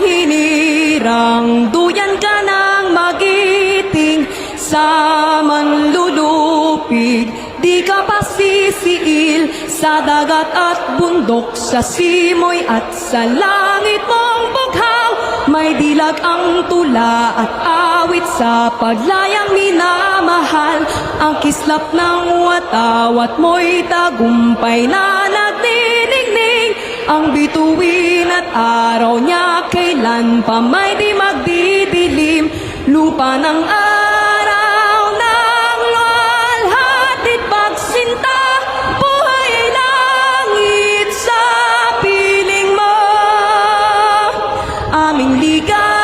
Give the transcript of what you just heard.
hinirang duyan ka ng magiting sa manlulupig di ka pa sisiil sa dagat at bundok sa simoy at sa langit mong bughaw. May dilag ang tula at awit sa paglayang minamahal. Ang kislap ng watawat mo'y tagumpay na nagdinigning ang bituin at araw niya kailan pa may di magdidilim? Lupa ng araw ng luwalhati pagsinta. Buhay ay langit sa piling mo. Aming liga